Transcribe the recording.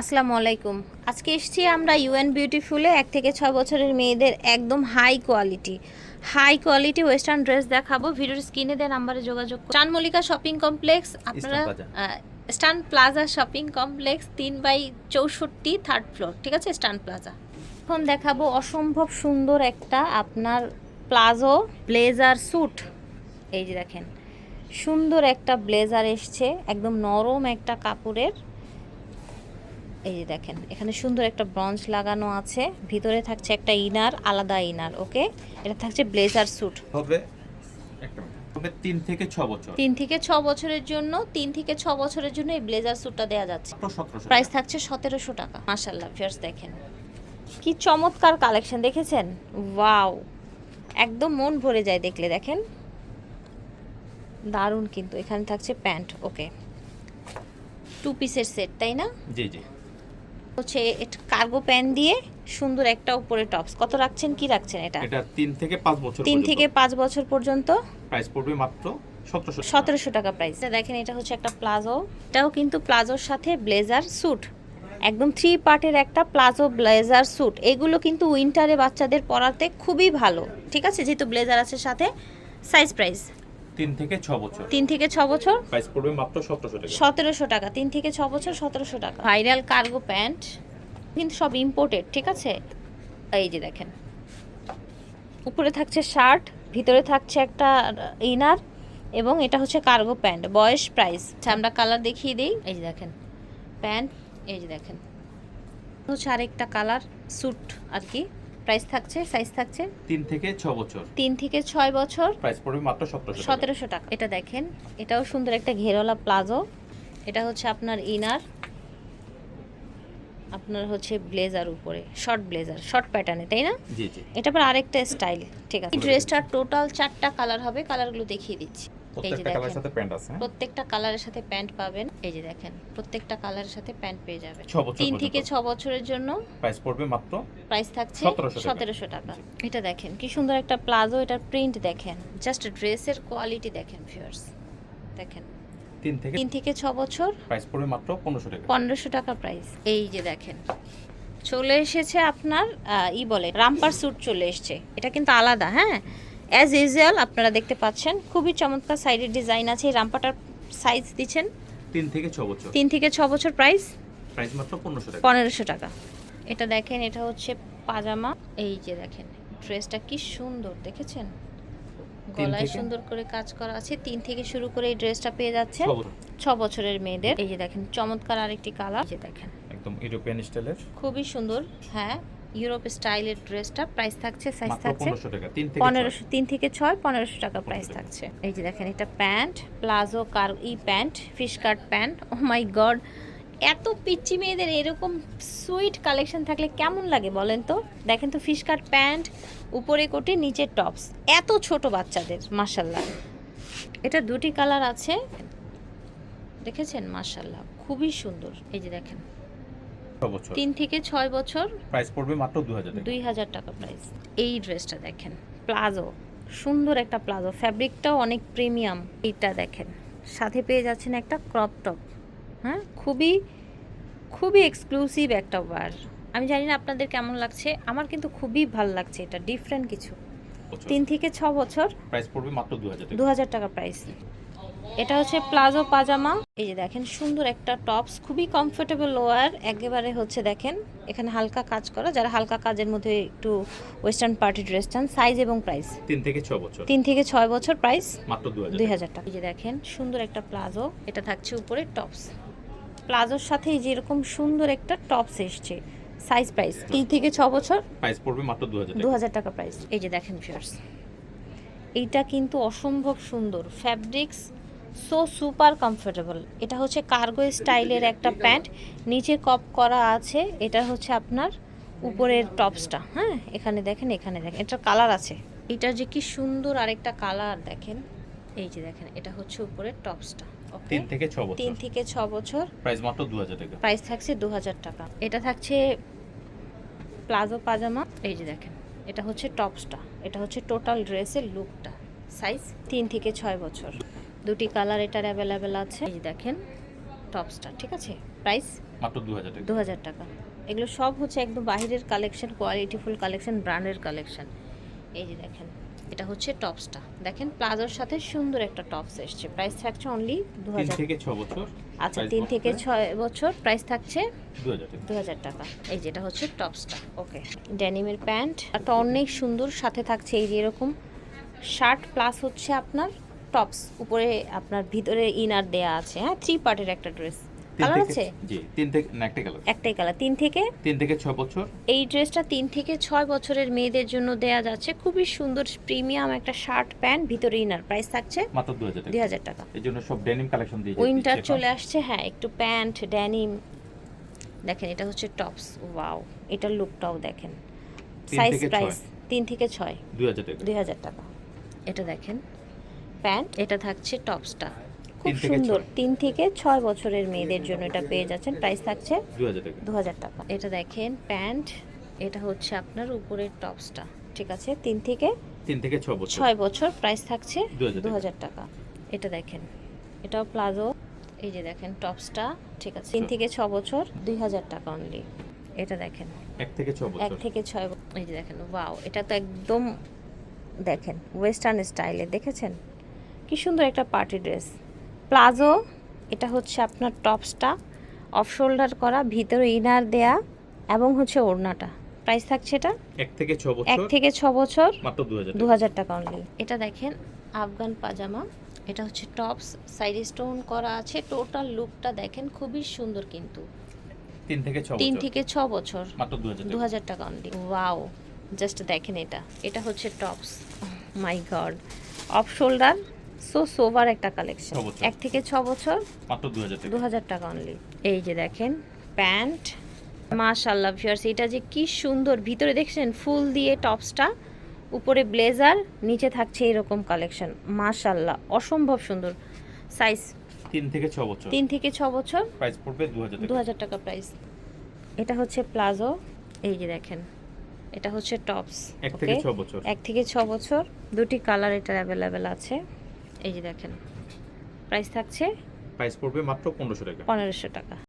আসসালামু আলাইকুম। আজকে এসেছি আমরা ইউএন বিউটিফুলে এক থেকে ছয় বছরের মেয়েদের একদম high quality high quality western dress দেখাবো। ভিডিওর স্ক্রিনে দেওয়া নাম্বারে যোগাযোগ করুন। চান মল্লিকা শপিং কমপ্লেক্স আপনারা। স্টান প্লাজা শপিং কমপ্লেক্স তিন বাই চৌষট্টি থার্ড ফ্লোর ঠিক আছে? স্টান প্লাজা এখন দেখাবো অসম্ভব সুন্দর একটা আপনার প্লাজো ব্লেজার স্যুট এই যে দেখেন সুন্দর একটা ব্লেজার এসছে একদম নরম একটা কাপড়ের। এই যে দেখেন এখানে সুন্দর একটা ব্রঞ্জ লাগানো আছে। ভিতরে থাকছে একটা ইনার আলাদা ইনার ওকে? এটা থাকছে ব্লেজার স্যুট। হবে। তিন থেকে ছ বছর। তিন থেকে ছ বছরের জন্য তিন থেকে ছ বছরের জন্য এই ব্লেজার স্যুটটা দেওয়া যাচ্ছে। প্রাইস থাকছে সতেরোশো টাকা। ফিয়ার্স দেখেন। কি চমৎকার কালেকশন দেখেছেন? ওয়াও! একদম মন ভরে যায় দেখলে দেখেন? দারুণ কিন্তু। এখানে থাকছে প্যান্ট ওকে? টু পিসের সেট তাই না? জি জি। হচ্ছে কার্গো প্যান্ট দিয়ে সুন্দর একটা উপরে টপস কত রাখছেন? কি রাখছেন এটা? এটা তিন থেকে পাঁচ বছর তিন থেকে পাঁচ বছর পর্যন্ত। প্রাইস পড়বে মাত্র সতেরোশো সতেরোশো টাকা প্রাইস দেখেন এটা হচ্ছে একটা প্লাজো এটাও কিন্তু প্লাজোর সাথে ব্লেজার স্যুট একদম থ্রি পার্টের একটা প্লাজো ব্লেজার স্যুট এগুলো কিন্তু উইন্টারে বাচ্চাদের পরাতে খুবই ভালো। ঠিক আছে? যেহেতু ব্লেজার আছে সাথে সাইজ প্রাইস তিন থেকে ছ বছর। তিন থেকে ছ বছর? প্রাইস পড়বে মাত্র সতেরোশো টাকা। সতেরোশো টাকা। তিন থেকে ছ বছর সতেরোশো টাকা। ভাইরাল কার্গো প্যান্ট কিন্তু সব ইম্পোর্টেড ঠিক আছে? এই যে দেখেন। উপরে থাকছে শার্ট ভিতরে থাকছে একটা ইনার এবং এটা হচ্ছে কার্গো প্যান্ট বয়স প্রাইস আমরা কালার দেখিয়ে দিই। এই যে দেখেন প্যান্ট এই যে দেখেন। হচ্ছে আরেকটা কালার স্যুট আর কি। প্রাইস থাকছে সাইজ থাকছে? তিন থেকে ছ বছর। তিন থেকে ছয় বছর? প্রাইস পড়বে মাত্র সতেরোশো সতেরোশো টাকা। এটা দেখেন এটাও সুন্দর একটা ঘেরওয়ালা প্লাজো। এটা হচ্ছে আপনার ইনার আপনার হচ্ছে ব্লেজার উপরে শর্ট ব্লেজার শর্ট প্যাটার্নে তাই না? জি জি। এটা আবার আরেকটা স্টাইল ঠিক আছে। ড্রেসটার টোটাল চারটা কালার হবে কালারগুলো দেখিয়ে দিচ্ছি। প্রত্যেকটা কালারের সাথে প্যান্ট আছে? প্রত্যেকটা কালারের সাথে প্যান্ট পাবেন। এই যে দেখেন প্রত্যেকটা কালারের সাথে প্যান্ট পেয়ে যাবেন। ছ তিন থেকে পর্যন্ত। ছ বছরের জন্য প্রাইস পড়বে মাত্র প্রাইস থাকছে 1700 টাকা। এটা দেখেন কি সুন্দর একটা প্লাজো এটার প্রিন্ট দেখেন। জাস্ট ড্রেসের কোয়ালিটি দেখেন ফিয়ার্স দেখেন। তিন থেকে তিন থেকে ছ বছর। প্রাইস পড়বে মাত্র পনেরোশো টাকা। পনেরোশো টাকা প্রাইস এই যে দেখেন চলে এসেছে আপনার ই বলে রামপার স্যুট চলে এসেছে। এটা কিন্তু আলাদা হ্যাঁ? অ্যাজ ইউজুয়াল আপনারা দেখতে পাচ্ছেন খুবই চমৎকার সাইডের ডিজাইন আছে। এই রামপাটার সাইজ দিচ্ছেন তিন থেকে ছ বছর। তিন থেকে ছ বছর প্রাইস প্রাইস মাত্র পনেরোশো টাকা। পনেরোশো টাকা। এটা দেখেন এটা হচ্ছে পাজামা। এই যে দেখেন ড্রেসটা কি সুন্দর দেখেছেন? গলায় সুন্দর করে কাজ করা আছে। তিন থেকে শুরু করে এই ড্রেসটা পেয়ে যাচ্ছে ছ বছরের মেয়েদের। এই যে দেখেন চমৎকার আরেকটি কালার যে দেখেন। একদম ইউরোপিয়ান স্টাইলের খুবই সুন্দর হ্যাঁ। ইউরোপ স্টাইলের ড্রেসটা প্রাইস থাকছে সাইজ থাকছে পনেরোশো টাকা তিন থেকে ছয়। পনেরোশো টাকা প্রাইস থাকছে। এই যে দেখেন এটা প্যান্ট প্লাজো কার ই pant fish cut pant oh my god এত পিচ্চি মেয়েদের এরকম সুইট কালেকশন থাকলে কেমন লাগে বলেন তো? দেখেন তো ফিশ কাট প্যান্ট উপরে কোটে নিচে টপস এত ছোট বাচ্চাদের মাসাল্লাহ এটা দুটি কালার আছে দেখেছেন? মাসাল্লাহ খুবই সুন্দর। এই যে দেখেন বছর। তিন থেকে ছয় বছর প্রাইস পড়বে মাত্র হাজার টাকা। দুই হাজার টাকা প্রাইস এই ড্রেসটা দেখেন প্লাজো। সুন্দর একটা প্লাজো। ফ্যাব্রিকটাও অনেক প্রিমিয়াম এইটা দেখেন। সাথে পেয়ে যাচ্ছেন একটা ক্রপ টপ হ্যাঁ? খুবই খুবই এক্সক্লুসিভ একটা ওয়ার আমি জানি না আপনাদের কেমন লাগছে। আমার কিন্তু খুবই ভালো লাগছে এটা। ডিফারেন্ট কিছু। তিন থেকে ছ বছর। প্রাইস পড়বে মাত্র দু হাজার টাকা। প্রাইস এটা হচ্ছে প্লাজো পাজামা। এই যে দেখেন সুন্দর একটা টপস খুবই কমফোর্টেবল লোয়ার একেবারে হচ্ছে দেখেন এখানে হালকা কাজ করা। যারা হালকা কাজের মধ্যে একটু ওয়েস্টার্ন পার্টি ড্রেস চান সাইজ এবং প্রাইস তিন থেকে ছ বছর। তিন থেকে ছয় বছর প্রাইস মাত্র দুই হাজার টাকা। এই যে দেখেন সুন্দর একটা প্লাজো এটা থাকছে উপরে টপস। প্লাজোর সাথে এই যে এরকম সুন্দর একটা টপস এসছে সাইজ প্রাইস তিন থেকে ছ বছর প্রাইস পড়বে মাত্র দু হাজার দু হাজার টাকা প্রাইস এই যে দেখেন ফিয়ার্স এইটা কিন্তু অসম্ভব সুন্দর। ফ্যাব্রিক্স সো সুপার কমফোর্টেবল এটা হচ্ছে কার্গো স্টাইলের একটা প্যান্ট নিচে কপ করা আছে। এটা হচ্ছে আপনার উপরের টপসটা হ্যাঁ এখানে দেখেন এখানে দেখেন। এটার কালার আছে। এটা যে কি সুন্দর আরেকটা কালার দেখেন। এই যে দেখেন এটা হচ্ছে উপরের টপসটা তিন থেকে ছ বছর। তিন থেকে ছ বছর। প্রাইস মাত্র দু হাজার টাকা। প্রাইস থাকছে দু হাজার টাকা। এটা থাকছে প্লাজো পাজামা এই যে দেখেন এটা হচ্ছে টপসটা এটা হচ্ছে টোটাল ড্রেসের লুকটা সাইজ তিন থেকে ছয় বছর। দুটি কালার এটার অ্যাভেলেবেল আছে। এই দেখেন টপসটা ঠিক আছে? প্রাইস মাত্র দু হাজার টাকা। এগুলো সব হচ্ছে একদম বাইরের কালেকশন কোয়ালিটিফুল কালেকশন ব্র্যান্ডের কালেকশন এই যে দেখেন এটা হচ্ছে টপসটা। দেখেন প্লাজোর সাথে সুন্দর একটা টপস এসছে। প্রাইস থাকছে অনলি দু হাজার থেকে ছ বছর। আচ্ছা তিন থেকে ছয় বছর প্রাইস থাকছে দু হাজার টাকা। দু হাজার টাকা। এই যেটা হচ্ছে টপসটা। ওকে ড্যানিমের প্যান্ট। একটা অনেক সুন্দর সাথে থাকছে এই যে এরকম। শার্ট প্লাস হচ্ছে আপনার টপস উপরে আপনার ভিতরে ইনার দেয়া আছে হ্যাঁ? থ্রি পার্টের একটা ড্রেস কালার আছে? জি তিন থেকে না একটা কালার একটাই কালার তিন থেকে? তিন থেকে ছ বছর। এই ড্রেসটা তিন থেকে ছয় বছরের মেয়েদের জন্য দেয়া যাচ্ছে। খুবই সুন্দর প্রিমিয়াম একটা শার্ট প্যান্ট ভিতরে ইনার প্রাইস থাকছে মাত্র দু হাজার দুই টাকা হাজার টাকা। এই জন্য সব ডেনিম কালেকশন দিয়ে উইন্টার চলে আসছে হ্যাঁ একটু প্যান্ট ড্যানিম দেখেন এটা হচ্ছে টপস ওয়াও এটার লুকটাও দেখেন। সাইজ প্রাইস ছয়। তিন থেকে ছয়। দুই হাজার টাকা। দুই হাজার টাকা। এটা দেখেন। প্যান্ট এটা থাকছে টপসটা। খুব সুন্দর তিন থেকে ছয় বছরের মেয়েদের জন্য এটা পেয়ে যাচ্ছেন। প্রাইস থাকছে দু হাজার টাকা। এটা দেখেন প্যান্ট এটা হচ্ছে আপনার উপরের টপসটা ঠিক আছে? তিন থেকে তিন থেকে ছ বছর। ছয় বছর প্রাইস থাকছে দু হাজার টাকা। এটা দেখেন এটাও প্লাজো। এই যে দেখেন টপসটা ঠিক আছে? তিন থেকে ছ বছর দুই হাজার টাকা অনলি এটা দেখেন। এক থেকে ছ এক বছর থেকে ছয় এই যে দেখেন ওয়াও এটা তো একদম দেখেন ওয়েস্টার্ন স্টাইলে দেখেছেন? কি সুন্দর একটা পার্টি ড্রেস। প্লাজো এটা হচ্ছে আপনার টপসটা অফ শোল্ডার করা ভিতরে ইনার দেয়া এবং হচ্ছে ওড়নাটা। প্রাইস থাকছে এটা? এক থেকে ছ বছর। এক থেকে ছ বছর। মাত্র দু হাজার টাকা অনলি এটা দেখেন আফগান পাজামা। এটা হচ্ছে টপস সাইড স্টোন করা আছে। টোটাল লুকটা দেখেন খুবই সুন্দর কিন্তু। তিন থেকে ছ তিন বছর। থেকে ছ বছর। মাত্র দু হাজার দু হাজার টাকা অনলি ওয়াও জাস্ট দেখেন এটা। এটা হচ্ছে tops. My god off shoulder so sober একটা কালেকশন এক থেকে ছ বছর? মাত্র দু হাজার টাকা। অনলি এই যে দেখেন প্যান্ট। মাশাল্লাহ ভিউয়ার্স এটা যে কি সুন্দর। ভিতরে দেখছেন ফুল দিয়ে টপসটা উপরে ব্লেজার নিচে থাকছে এরকম কালেকশন মাশাল্লাহ অসম্ভব সুন্দর। সাইজ তিন থেকে ছ বছর। তিন থেকে ছ বছর। প্রাইস পড়বে দু হাজার টাকা প্রাইস এটা হচ্ছে প্লাজো এই যে দেখেন এটা হচ্ছে টপস। এক থেকে ছ বছর। এক থেকে ছ বছর। দুটি কালার এটা অ্যাভেলেবেল আছে। এই যে দেখেন। প্রাইস থাকছে প্রাইস পড়বে মাত্র পনেরোশো টাকা। পনেরোশো টাকা।